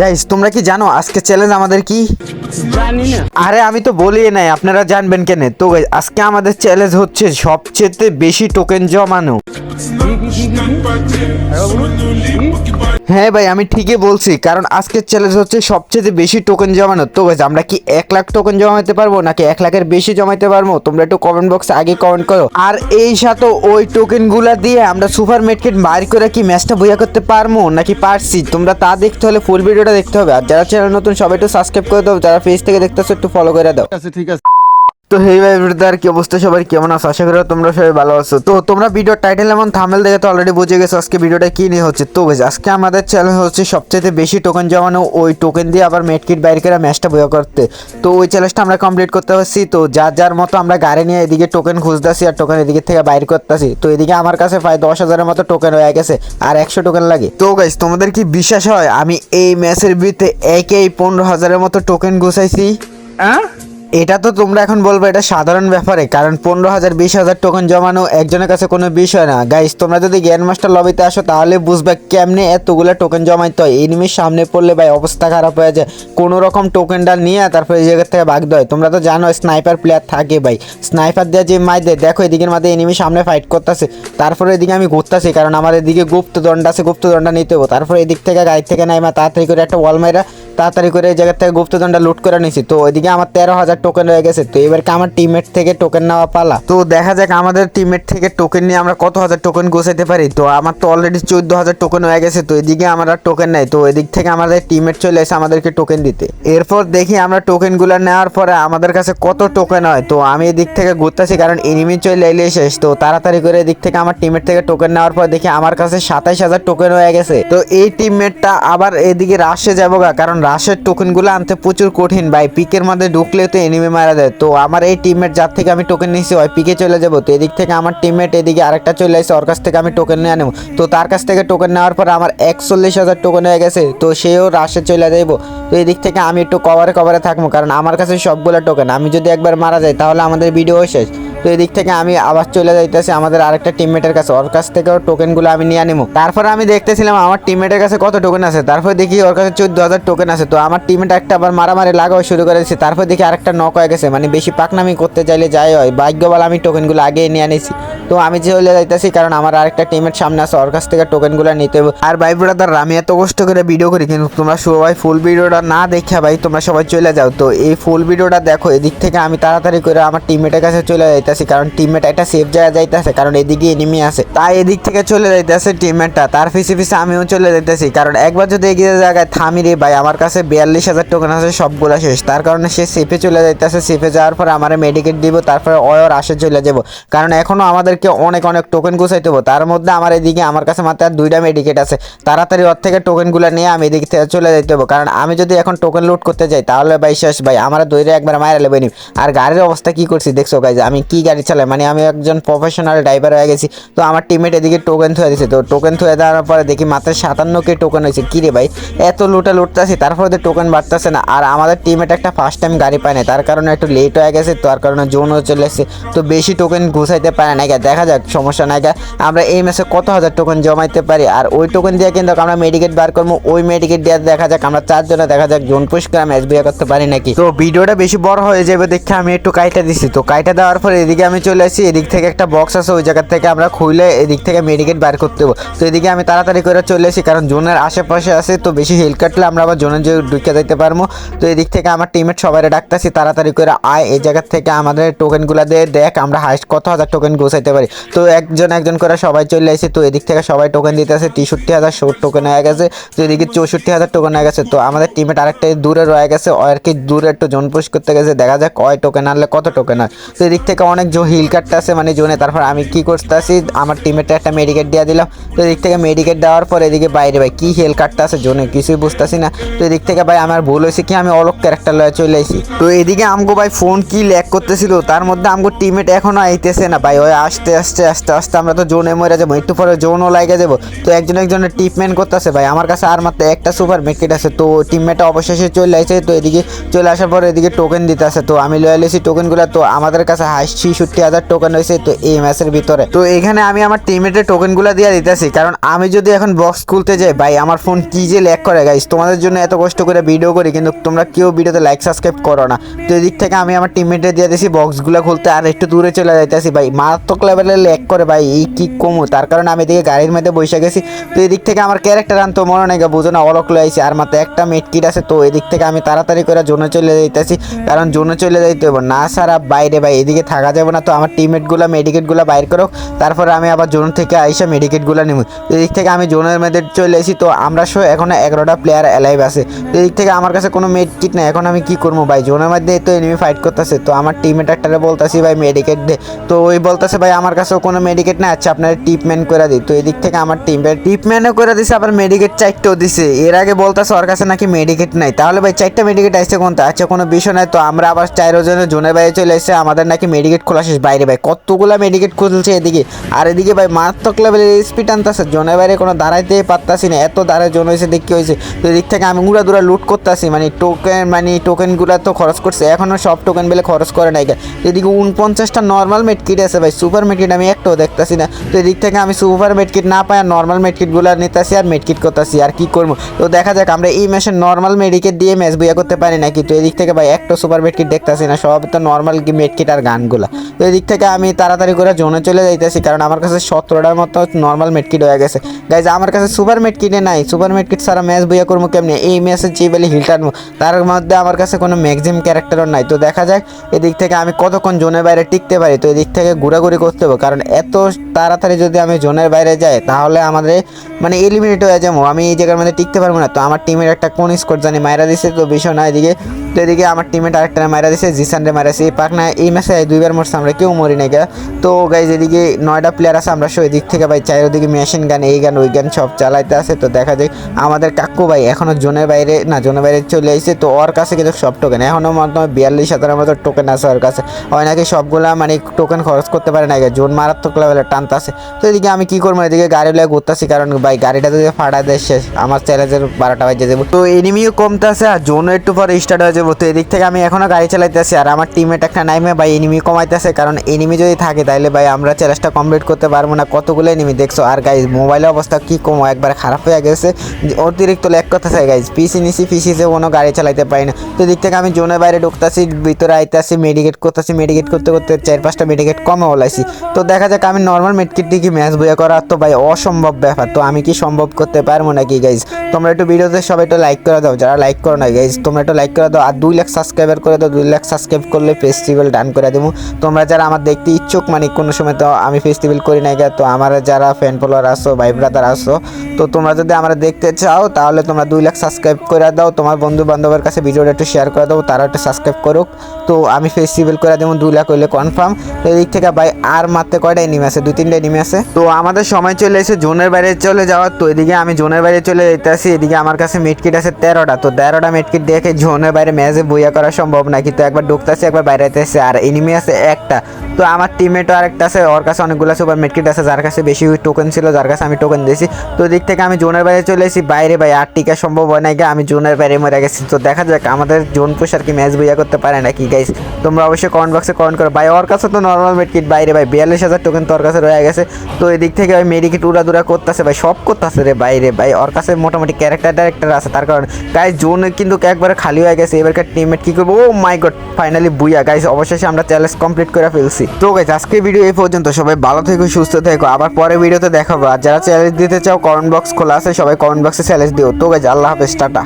Guys তোমরা কি জানো আজকে চ্যালেঞ্জ আমাদের কি? জানি না। আরে আমি তো বলি নাই আপনারা জানবেন কেন। তো গাইস আজকে আমাদের চ্যালেঞ্জ হচ্ছে সবচেয়ে বেশি টোকেন জমানো। হ্যাঁ ভাই আমি ঠিকই বলছি কারণ আজকের চ্যালেঞ্জ হচ্ছে সবচেয়ে বেশি টোকেন জমানো। তো guys, আমরা কি এক লাখ টোকেন জমাতে পারব নাকি এক লাখের বেশি জমাতে পারব? তোমরা একটু কমেন্ট বক্সে আগে কমেন্ট করো। আর এই সাথে ওই টোকেনগুলা দিয়ে আমরা সুপার মার্কেট বাইর করে কি ম্যাচটা বইয়া করতে পারব নাকি পারছি? তোমরা তা দেখতে হলে ফুল ভিডিওটা দেখতে হবে। আর যারা চ্যানেল নতুন সবাই একটু সাবস্ক্রাইব করে দাও। যারা পেজ থেকে দেখতেছো একটু ফলো করে দাও। আছে ঠিক আছে। তো হেই ভাই ব্রাদার কি অবস্থা? সবার কেমন আছো? আশা করি তোমরা সবাই ভালো আছো। তো তোমরা ভিডিও টাইটেল এবং থামেল দেখে তো অলরেডি বুঝে গেছো আজকে ভিডিওটা কি নিয়ে হচ্ছে। তো guys, আজকে আমাদের চ্যালেঞ্জ হচ্ছে সবচেয়ে বেশি টোকেন জমানো ওই টোকেন দিয়ে আবার মেটকিট বাইর করে ম্যাচটা বইয়া করতে। তো ওই চ্যালেঞ্জটা আমরা কমপ্লিট করতে পারছি তো যার যার মতো আমরা গাড়ি নিয়ে এদিকে টোকেন খুঁজতেছি আর টোকেন এদিকে থেকে বাইর করতেছি। তো এদিকে আমার কাছে প্রায় দশ হাজারের মতো টোকেন হয়ে গেছে আর একশো টোকেন লাগে। তো গাইস তোমাদের কি বিশ্বাস হয়? আমি এই ম্যাচের বিতে একেই পনেরো হাজারের মতো টোকেন গুছাইছি। হ্যাঁ? এটা তো তোমরা এখন বলব এটা সাধারণ ব্যাপারে, কারণ পনেরো হাজার, বিশ হাজার টোকন জমানো একজনের কাছে কোনো বিষয় না। গাইস তোমরা যদি জ্ঞান মাস্টার লবিতে আসো, তাহলে বুঝবে কেমনে এতগুলো টোকেন জমাইতে হয়। এনিমির সামনে পড়লে ভাই অবস্থা খারাপ হয়ে যায়। কোনো রকম টোকেনটা নিয়ে তারপরে জায়গা থেকে ভাগতে হয় তোমরা তো জানো স্নাইপার প্লেয়ার থাকে ভাই। স্নাইপার দেওয়া যে মাই দেয়, দেখো এদিকের মাঝে এনিমি সামনে ফাইট করতেছে। তারপরে এদিকে আমি ঘুরতেছি, কারণ আমার এদিকে গুপ্তদণ্ড আছে, গুপ্তদণ্ড নিতে হব। তারপরে এদিক থেকে গাড়ি থেকে নাই মা তাড়াতাড়ি করে একটা ওয়াল মাইরা তাড়াতাড়ি করে এই জায়গা থেকে গুপ্তদণ্ডটা লুট করে নিছি। তো ওইদিকে আমার তেরো হাজার টোকেন হয়ে গেছে। তো এবার কি আমার টিমমেট থেকে টোকেন নেওয়া পালা? তো দেখা যাক আমাদের টিমমেট থেকে টোকেন নিয়ে আমরা কত হাজার টোকেন গোছাইতে পারি। তো আমার তো অলরেডি চোদ্দ হাজার টোকেন হয়ে গেছে। তো এদিকে আমার আর টোকেন নেই। তো এদিক থেকে আমাদের টিমমেট চলে এসে আমাদেরকে টোকেন দিতে। এরপর দেখি আমরা টোকেনগুলো নেওয়ার পরে আমাদের কাছে কত টোকেন হয়। তো আমি এদিক থেকে ঘুরতেছি কারণ এনিমি চলে এলে শেষ। তো তাড়াতাড়ি করে এদিক থেকে আমার টিমমেট থেকে টোকেন নেওয়ার পর দেখি আমার কাছে সাতাইশ হাজার টোকেন হয়ে গেছে। তো এই টিমমেটটা আবার এদিকে রাশে যাব কারণ রাশের টোকেনগুলো আনতে প্রচুর কঠিন, ভাই। পিকের মধ্যে ঢুকলে তো এনিমি মারা দেয় তো আমার এই টিমমেট যার থেকে আমি টোকেন নিয়েছি ওই পিকে চলে যাব। তো এদিক থেকে আমার টিমমেট এদিকে আরেকটা চলে আসে, ওর কাছ থেকে আমি টোকেন নিয়ে নেব তো তার কাছ থেকে টোকেন নেওয়ার পর আমার একচল্লিশ হাজার টোকেন হয়ে গেছে, তো সেও রাশে চলে যাইবো। তো এদিক থেকে আমি একটু কভারে কভারে থাকব, কারণ আমার কাছে সবগুলো টোকেন আমি যদি একবার মারা যাই, তাহলে আমাদের ভিডিও শেষ। তো এদিক থেকে আমি আবার চলে যাইতেছি আমাদের আরেকটা টিমমেটের কাছে। ওর কাছ থেকেও টোকেনগুলো আমি নিয়ে নেব তারপর আমি দেখতেছিলাম আমার টিমমেটের কাছে কত টোকেন আছে। তারপর দেখি ওর কাছে চোদ্দ হাজার টোকেন আছে। তো আমার টিমমেট একটা আবার মারামারি লাগাও শুরু করে দিচ্ছে তারপর দেখি আরেকটা নক হয়ে গেছে। মানে বেশি পাকনামি করতে চাইলে যাই হয়। ভাগ্যবাল আমি টোকেনগুলো আগে নিয়ে নিয়েছি তো আমি চলে যাইতেছি, কারণ আমার আরেকটা টিমের সামনে আছে, ওর কাছ থেকে টোকেনগুলো নিতে হবে আর ভাই ব্রাদার আমি এত কষ্ট করে ভিডিও করি, কিন্তু তোমরা সবাই ফুল ভিডিওটা না দেখে ভাই, তোমরা সবাই চলে যাও। তো এই ফুল ভিডিওটা দেখো, এদিক থেকে আমি তাড়াতাড়ি করে আমার টিমমেটের কাছে চলে যাইতেছি, কারণ টিমমেট একটা সেফ জায়গায় যাইতেছে, কারণ এদিকে এনিমি আছে। তাই এদিক থেকে চলে যাইতেছে টিমমেটটা তার পিছে পিছে আমিও চলে যাইতেছি, কারণ একবার যদি এগিয়ে জায়গায়, থামি রে ভাই, আমার কাছে বিয়াল্লিশ হাজার টোকেন আছে, সবগুলো শেষ। তার কারণে সে সেফে চলে যাইতেছে সেফে যাওয়ার পর আমার মেডিকেট দিব, তারপরে অয়র আসে চলে যাব। কারণ এখনও আমাদেরকে অনেক অনেক টোকেন গুছাইতে হবে। তার মধ্যে আমার এদিকে, আমার কাছে মাত্র আর দুইটা মেডিকেট আছে। তাড়াতাড়ি ওর থেকে টোকেনগুলো নিয়ে আমি এদিক থেকে চলে যেতে হবে। কারণ আমি যদি এখন টোকেন লুট করতে যাই, তাহলে ভাই শেষ ভাই, আমার দৈরে একবার মায়ের লেবে নি আর গাড়ির অবস্থা কি করছি দেখছ গাইজ আমি কি গাড়ি চালাই? মানে আমি একজন প্রফেশনাল ড্রাইভার হয়ে গেছি। তো আমার টিমেট এদিকে টোকেন থুয়ে দিছে। তো টোকেন থুয়ে দেওয়ার পরে দেখি মাত্র সাতান্ন কে টোকেন হয়েছে। কি রে ভাই? এত লুটে লুটতেছি তারপরে তো টোকেন বাড়তেছে না। আর আমাদের টিমেট একটা ফার্স্ট টাইম গাড়ি পায় না তার কারণে একটু লেট হয়ে গেছে তার কারণে জোনও চলে এসেছে। তো বেশি টোকেন ঘুষাইতে পারে না। দেখা যাক, সমস্যা নাই আমরা এই ম্যাচে কত হাজার টোকেন জমাইতে পারি? আর ওই টোকেন দিয়ে কিন্তু আমরা মেডিকেট বার করব। ওই মেডিকেট দিয়ে দেখা যাক, আমরা চারজনে দেখা যাক জোন পুষ্কার ম্যাচ বিয়ে করতে পারি নাকি। তো ভিডিওটা বেশি বড় হয়ে যাবে দেখে আমি একটু কাইটা দিছি। তো কাইটা দেওয়ার পরে এদিকে আমি চলে আসি। এদিক থেকে একটা বক্স আছে, ওই জায়গা থেকে আমরা খুলে এদিক থেকে মেডিকেট বার করতে হবে। তো এদিকে আমি তাড়াতাড়ি করে চলে আসি, কারণ জোনের আশেপাশে আছে, তো বেশি হেল কাটলে আমরা আবার জোনে যে ঢুকে যাইতে পারব। তো এদিক থেকে আমার টিমের সবাই ডাকতেছি, তাড়াতাড়ি করে আয়। এই জায়গা থেকে আমাদের টোকেনগুলো দিয়ে দেখ আমরা হাইস্ট কত হাজার টোকেন গোছাইতে পারি। তো একজন একজন করে সবাই চলে আসে, তো এদিক থেকে সবাই টোকেন দিতেছে, তেষট্টি হাজার টোকেন হয়ে গেছে, তো এদিকে চৌষট্টি হাজার টোকেন হয়ে গেছে, তো আমাদের টিমেট আরেকটা দূরে রয়ে গেছে আর কি দূরে একটু জোন পুশ করতে গেছে, দেখা যাক কয় টোকেন আনলে কত টোকেন হয়। তো এদিক থেকে অনেক জো হিল কাটতে আছে মানে জোনে, তারপর আমি কি করতেছি, আমার টিমেটে একটা মেডিকেট দিয়ে দিলাম, তো এদিক থেকে মেডিকেট দেওয়ার পর এদিকে বাইরে ভাই, কী হেল কাটতে আছে জোনে কিছুই বুঝতেছি না, তো এদিক থেকে ভাই আমার ভুল হয়েছে কি, আমি অলক ক্যারেক্টার লয়ে চলে আসি। তো এদিকে আমগো ভাই ফোন কি ল্যাক করতেছিল, তার মধ্যে আমগো টিমেট এখনও আইতেছে না ভাই, ওই আসতে আস্তে আস্তে আস্তে আস্তে আমরা তো জোনে মরে যাব, একটু পরে জোনও লাগে যাব। তো একজন একজনের টিপমেন্ট করতেছে ভাই। আমার কাছে আর মাত্র একটা সুপার মেটকিট আছে। তো টিমমেটটা অবশেষে চলে আসে, তো এদিকে চলে আসার পর এদিকে টোকেন দিতে আছে তো আমি লয়ে এসেছি টোকেনগুলো তো আমাদের কাছে ছিষট্টি হাজার টোকেন হয়েছে তো এই ম্যাচের ভিতরে। তো এখানে আমি আমার টিমমেটের টোকেনগুলো দিয়ে দিতেছি। কারণ আমি যদি এখন বক্স খুলতে যাই, ভাই, আমার ফোন কি যে ল্যাক করে গাইস তোমাদের জন্য এত কষ্ট করে ভিডিও করি, কিন্তু তোমরা কেউ ভিডিওতে লাইক সাবস্ক্রাইব করো না। তো এদিক থেকে আমি আমার টিমমেটে দিয়ে দিয়েছি বক্সগুলো খুলতে, আর একটু দূরে চলে যাইতেছি। ভাই, মারাত্মক লেভেলে ল্যাক করে ভাই, এই কি কমু? তার কারণে আমি এদিকে গাড়ির মধ্যে বসে গেছি। তো এদিক থেকে আমার ক্যারেক্টার আনতো মনে নেই বুঝো না অলক লয়ে আইছি। আর মাত্র একটা মেট কিট আছে, তো এদিক থেকে আমি তাড়াতাড়ি করে জোনে চলে যাইতেছি। কারণ জোনে চলে যাইতে হবে না সারা বাইরে ভাই, এদিকে থাকা যাবে না। তো আমার টিমমেটগুলো মেডিকেটগুলো বাইর করো তারপরে আমি আবার জোন থেকে আইসা মেডিকেটগুলো নেব এদিক থেকে আমি জোনের মধ্যে চলে এসেছি তো আমরা সহ এখন এগারোটা প্লেয়ার অ্যালাইভ আছে। এদিক থেকে আমার কাছে কোনো মেড কিট নেই। এখন আমি কি করব ভাই? জোনের মধ্যে তো এনিমি ফাইট করতেছে। তো আমার টিমমেট একটারে বলতেছি ভাই মেডিকেট দে। তো ওই বলতেছে ভাই, আমার কাছেও কোনো মেডিকেট না আচ্ছা আপনার ট্রিটমেন্ট করে দিই। তো এদিক থেকে আমার টিমের ট্রিটমেন্টও করে দিছে, আবার মেডিকেট চারটেও দিছে। এর আগে বলতেছে ওর কাছে নাকি মেডিকেট নাই। তাহলে ভাই চারটা মেডিকেট আসছে কোনটা? আচ্ছা কোনো বিষয় নাই। তো আমরা আবার চারজনের জোনের বাইরে চলে এসেছে আমাদের নাকি মেডিকেট খোলা শেষ। বাইরে ভাই কতগুলা মেডিকেট খুলছে এদিকে। আর এদিকে ভাই মারাত্মক লেভেলের স্পিড আনতেছে। জোনের বাইরে কোনো দাঁড়াইতেই পারতাছি না। এত দাঁড়ায় জোন হয়েছে, দেখি হয়েছে। তো এদিক থেকে আমি উড়া দুরা লুট করতেছি। মানে টোকেন মানে টোকেনগুলো তো খরচ করছে। এখনও সব টোকেন বেলে খরচ করে নাই। এদিকে উনপঞ্চাশটা নর্মাল মেডকিট আছে ভাই। সুপার মেডকিট আমি একটাও দেখতাছি না। তো এদিক থেকে আমি সুপার মেডকিট না পাই আর নর্মাল মেডকিটগুলো নিতেছি আর মেডকিট করতেছি, আর কি করব? তো দেখা যাক, আমরা এই ম্যাচে নর্মাল মেডিকেট দিয়ে ম্যাচ বইয়া করতে পারি নাকি? তো এদিক থেকে ভাই, একটা সুপার মেডকিট দেখতাছি না, সব তো নর্মাল মেডকিট আর গানগুলো। তো এদিক থেকে আমি তাড়াতাড়ি করে জোনে চলে যাইতেছি, কারণ আমার কাছে সতেরোটার মতো নর্মাল মেডকিট হয়ে গেছে। গাইজ আমার কাছে সুপার মেডকিটে নাই। সুপার মেডকিট সারা ম্যাচ বইয়া করব কেমনি? এই ম্যাচে যে বেলে হিল টানবো, তার মধ্যে আমার কাছে কোনো ম্যাক্সিম ক্যারেক্টারও নাই। তো দেখা যাক, এদিক থেকে আমি কতক্ষণ জোনের বাইরে টিকতে পারি? তো এদিক থেকে ঘোরাঘুরি করতে হবে। কারণ এত তাড়াতাড়ি যদি আমি জোনের বাইরে যাই, তাহলে আমাদের মানে এলিমিনেট হয়ে যাব। আমি এই জায়গার মধ্যে টিকতে পারব না। তো আমার টিমের একটা কোন স্কোর জানি মায়েরা দিছে, তো বিষয় না। এদিকে তো এদিকে আমার টিমের আরেকটা মাইরা দিছে জিসানরে মারাছে এই পাক না, এই ম্যাচে দুইবার মরছে আমরা, কেউ মরি না গা। তো গাইজ এদিকে নয়টা প্লেয়ার আছে, আমরা সব দিক থেকে ভাই চারিদিকে মেশিন গান এই গান ওই গান সব চালাইতে আছে। তো দেখা যায় আমাদের কাকু ভাই এখনও জোনের বাইরে, না, জোনের বাইরে চলে আসছে তো ওর কাছে কিন্তু সব টোকেন এখনও মাধ্যমে বিয়াল্লিশ হাজারের মতো টোকেন আছে ওর কাছে। হয় নাকি সবগুলা মানে টোকেন খরচ করতে পারে না জোন মারাত্মক লেভেলের টানতে আছে। তো এদিকে আমি কি করব, এদিকে গাড়ি লাগে ঘুরতেছি, কারণ ভাই গাড়িটা যদি ফাটা দেয়, শেষ। আমার চ্যালেঞ্জের বারোটা বাজে যাব। তো এনিমিও কমতে আছে আর জোনও একটু পরে স্টার্ট হয়ে যাব। তো এদিক থেকে আমি এখনও গাড়ি চালাইতেছি আর আমার টিমেট একটা নাইমে ভাই এনিমি কমাইতেছে, কারণ এনিমি যদি থাকে তাহলে ভাই আমরা চ্যালেঞ্জটা কমপ্লিট করতে পারব না। কতগুলো এনিমি দেখছ? আর গাইজ মোবাইলের অবস্থা কী কমো? একবার খারাপ হয়ে গেছে। অতিরিক্ত ল্যাক করতেছে গাইজ পিসি নিছি পিসিতে কোনো গাড়ি চালাইতে পারি না। তো এদিক থেকে আমি জোনের বাইরে ঢুকতেছি, ভিতরে আইতেছি মেডিকেট করতেছি। মেডিকেট করতে করতে চার পাঁচটা মেডিকেট কমে ওলাইছি। তো দেখা যাক আমি নর্মাল মেডিকেট দিয়ে কি ম্যাচ বইয়া করা তো ভাই, অসম্ভব ব্যাপার। তো আমি কি সম্ভব করতে পারব নাকি গাইজ তোমরা একটু ভিডিওতে সবাই একটু লাইক করে দাও। যারা লাইক করো না গাইজ তোমরা একটু লাইক করে দাও। আর দুই লাখ সাবস্ক্রাইবার করে দাও, দুই লাখ সাবস্ক্রাইব করলে ফেস্টিভ্যাল ডান করে দেবো। তোমরা যারা আমার দেখতে ইচ্ছুক মানে কোনো সময় তো আমি ফেস্টিভ্যাল করি না তো আমার যারা ফ্যান ফলোয়ার আসো ভাই ব্রাদার আসো তো তোমরা যদি আমরা দেখতে চাও, তাহলে তোমরা দুই লাখ সাবস্ক্রাইব করে দাও। তোমার বন্ধু বান্ধবের কাছে ভিডিওটা একটু শেয়ার করে দাও তারা একটু সাবস্ক্রাইব করুক। তো আমি ফেস্টিভ্যাল করে দেবো, দুই লাখ হইলে কনফার্ম তো এদিক থেকে ভাই, আর মাত্র কয়টা এনিমি আছে? দুই, তিনটা এনিমি আছে। তো আমাদের সময় চলে এসে জোনের বাইরে চলে যাওয়ার। তো এদিকে আমি জোনের বাইরে চলে যেতেছি এদিকে আমার কাছে মিটকিট আছে তেরোটা। তো তেরোটা মিটকিট দেখে জোনের বাইরে ম্যাচে বইয়া করা সম্ভব না কিন্তু একবার ঢুকতেছে, একবার বাইরে যেতেছে আর এনিমি আছে একটা। তো আমার টিমেটও আরেকটা আছে, ওর কাছে অনেকগুলো সুপার মিটকিট আছে, যার কাছে বেশি টোকেন ছিল, যার কাছে আমি টোকেন দিয়েছি। তো দিক থেকে আমি জোনের বাইরে চলে এসেছি। বাইরে ভাই, আর টিকা সম্ভব হয় না আমি জোনের বাইরে মরে গেছি। তো দেখা যাক, আমাদের জোন পুষার কি ম্যাচ বইয়া করতে পারে নাকি গাইস তোমরা অবশ্যই কমেন্ট বক্সে কমেন্ট করো। ভাই, ওর কাছে তো নর্মাল মেডকিট বাইরে ভাই, বিয়াল্লিশ হাজার টোকেন তোর কাছে রয়ে গেছে। তো এদিক থেকে ওই মেডিকেট উড়াদুরা করতেছে ভাই, সব করতেছে রে বাইরে ভাই। ওর কাছে মোটামুটি ক্যারেক্টার ডাইরেক্টর আছে, তার কারণে গাইস জোন কিন্তু একবারে খালি হয়ে গেছে। এবারকার টিমমেট কি করব? ও my god finally booyah guys অবশেষে আমরা চ্যালেঞ্জ কমপ্লিট করে ফেলছি। তো গাইস আজকে ভিডিও এই পর্যন্ত, সবাই ভালো থেকো, সুস্থ থেকো। আবার পরে ভিডিওতে দেখাবো। আর যারা চ্যালেঞ্জ দিতে চাও কমেন্ট বক্স খোলা আছে সবাই কমেন্ট বক্সে চ্যালেঞ্জ দিও। তো গাইস আল্লাহ হাফেজ টাটা।